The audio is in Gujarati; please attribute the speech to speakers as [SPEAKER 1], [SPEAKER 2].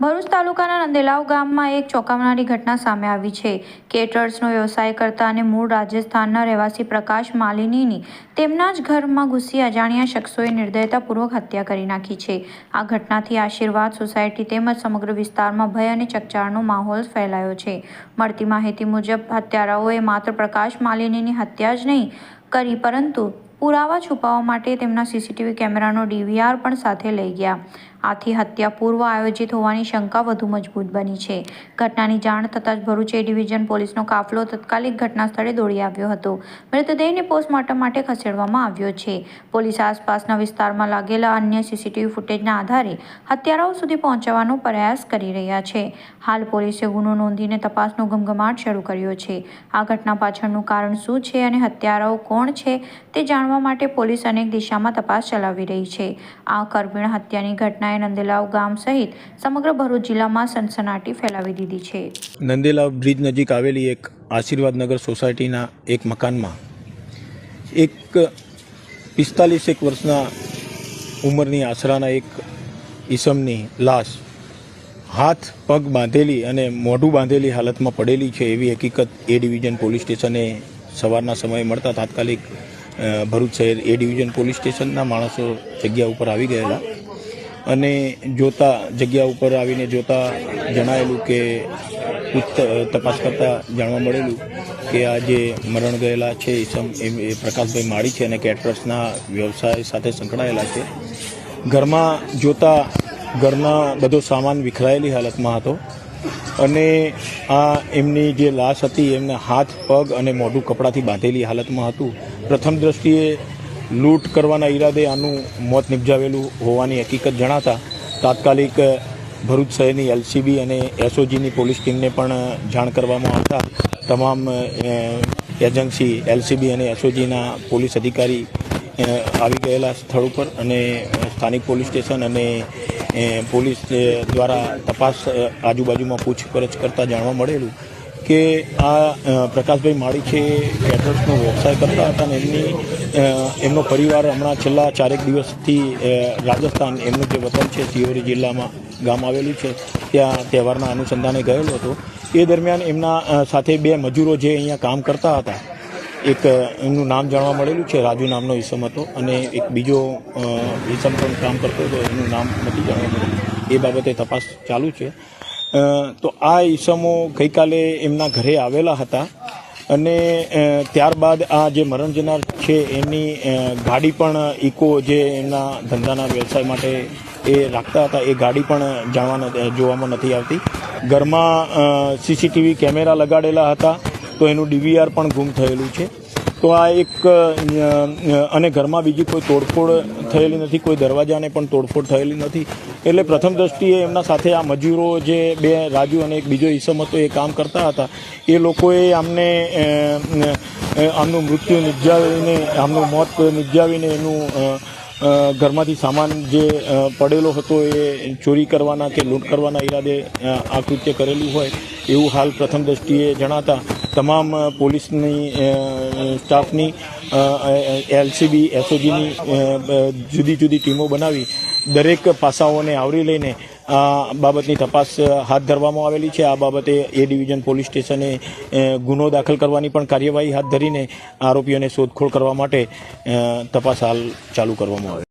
[SPEAKER 1] ભરૂચ તાલુકાના નંદેલાવ ગામમાં એક ચોંકાવનારી ઘટના સામે આવી છે. કેટરર્સનો વ્યવસાય કરતા અને મૂળ રાજસ્થાનના રહેવાસી પ્રકાશ માલિનીની તેમના જ ઘરમાં ઘૂસી અજાણ્યા શખ્સોએ નિર્દયતાપૂર્વક હત્યા કરી નાખી છે. આ ઘટનાથી આશીર્વાદ સોસાયટી તેમજ સમગ્ર વિસ્તારમાં ભય અને ચકચારનો માહોલ ફેલાયો છે. મળતી માહિતી મુજબ, હત્યારાઓએ માત્ર પ્રકાશ માલિનીની હત્યા જ નહીં કરી, પરંતુ પુરાવા છુપાવવા માટે તેમના સીસીટીવી કેમેરાનો ડીવીઆર પણ સાથે લઈ ગયા. આથી હત્યા પૂર્વ આયોજિત હોવાની શંકા વધુ મજબૂત બની છે. ઘટનાની જાણ થતાં જ ભરૂચ એ ડિવિઝન પોલીસનો કાફલો તત્કાલિક ઘટના સ્થળે દોડી આવ્યો હતો. મૃતદેહને પોસ્ટમોર્ટમ માટે ખસેડવામાં આવ્યો છે. પોલીસ આસપાસના વિસ્તારમાં લાગેલા અન્ય સીસીટીવી ફૂટેજના આધારે હત્યારાઓ સુધી પહોંચવાનો પ્રયાસ કરી રહ્યા છે. હાલ પોલીસે ગુનો નોંધીને તપાસનો ગમગમાટ શરૂ કર્યો છે. આ ઘટના પાછળનું કારણ શું છે અને હત્યારાઓ કોણ છે તે જાણવા માટે પોલીસ અનેક દિશામાં તપાસ ચલાવી રહી છે. આ કરપીણ હત્યાની ઘટનાએ નંદેલાવ ગામ સહિત સમગ્ર ભરૂચ જિલ્લામાં સનસનાટી ફેલાવી દીધી છે.
[SPEAKER 2] નંદેલાવ બ્રિજ નજીક આવેલી એક આશીર્વાદનગર સોસાયટીના એક મકાનમાં એક પિસ્તાલીસ એક વર્ષના ઉંમરની આશરાના એક ઈસમની લાશ હાથ, પગ બાંધેલી અને મોઢું બાંધેલી હાલતમાં પડેલી છે એવી હકીકત એ ડિવિઝન પોલીસ સ્ટેશને સવારના સમયે મળતા તાત્કાલિક ભરૂચ શહેર એ ડિવિઝન પોલીસ સ્ટેશનના માણસો જગ્યા ઉપર આવી ગયેલા. અને જોતા, જગ્યા ઉપર આવીને જોતા જણાયેલું કે તપાસ કરતા જાણવા મળેલું કે આ જે મરણ ગયેલા છે ઈસમ એ પ્રકાશભાઈ માળી છે અને કેટરર્સના વ્યવસાય સાથે સંકળાયેલા છે. ઘરમાં જોતા ઘરના બધો સામાન વિખરાયેલી હાલતમાં હતો અને આ એમની જે લાશ હતી, એમના હાથ, પગ અને મોઢું કપડાથી બાંધેલી હાલતમાં હતું. પ્રથમ દ્રષ્ટિએ લૂંટ કરવાના ઈરાદે આનું મોત નિપજાવેલું હોવાની હકીકત જણાતા તાત્કાલિક ભરૂચ શહેરની એલસીબી અને એસઓજીની પોલીસ ટીમને પણ જાણ કરવામાં આવતા તમામ એજન્સી એલસીબી અને એસઓજીના પોલીસ અધિકારી આવી ગયેલા સ્થળ ઉપર અને સ્થાનિક પોલીસ સ્ટેશન અને પોલીસ દ્વારા તપાસ આજુબાજુમાં પૂછપરછ કરતાં જાણવા મળેલું કે આ પ્રકાશભાઈ માળી છે કેટરર્સનો વ્યવસાય કરતા હતા અને એમની એમનો પરિવાર હમણાં છેલ્લા ચારેક દિવસથી રાજસ્થાન, એમનું જે વતન છે સિયોરી જિલ્લામાં, ગામ આવેલું છે, ત્યાં તહેવારના અનુસંધાને ગયેલો હતો. એ દરમિયાન એમના સાથે બે મજૂરો જે અહીંયા કામ કરતા હતા, એક એમનું નામ જાણવા મળેલું છે, રાજુ નામનો ઈસમ હતો અને એક બીજો ઈસમ પણ કામ કરતો હતો એનું નામ નથી જાણવા મળેલું એ બાબતે તપાસ ચાલુ છે. તો આ ઈસમો ગઈકાલે એમના ઘરે આવેલા હતા અને ત્યારબાદ આ જે મરણ જનાર છે એની ગાડી પણ ઇકો જે એમના ધંધાના વ્યવસાય માટે એ રાખતા હતા, એ ગાડી પણ જાણવા જોવામાં નથી આવતી. ઘરમાં સીસીટીવી કેમેરા લગાડેલા હતા, તો એનું ડીવીઆર પણ ગુમ થયેલું છે. તો આ એક અને ઘરમાં બીજી કોઈ તોડફોડ થયેલી નથી, કોઈ દરવાજાને પણ તોડફોડ થયેલી નથી. એટલે પ્રથમ દ્રષ્ટિએ એમના સાથે આ મજૂરો જે બે રાજુ અને એક બીજો ઈસમ હતો, એ કામ કરતા હતા. એ લોકોએ આમને આમનું મૃત્યુ નિપજાવીને આમનું મોત નિપજાવીને એનું ઘરમાંથી સામાન જે પડેલો હતો એ ચોરી કરવાના કે લૂંટ કરવાના ઈરાદે આ કૃત્ય કરેલું હોય. એવું હાલ પ્રથમ દ્રષ્ટિએ જણાતા તમામ પોલીસની સ્ટાફની એલસીબી, એસઓજીની જુદી જુદી ટીમો બનાવી દરેક પાસાઓને આવરી લઈને આ બાબતની તપાસ હાથ ધરવામાં આવેલી છે. આ બાબતે એ ડિવિઝન પોલીસ સ્ટેશને ગુનો દાખલ કરવાની પણ કાર્યવાહી હાથ ધરીને આરોપીઓને શોધખોળ કરવા માટે તપાસ હાલ ચાલુ કરવામાં આવે.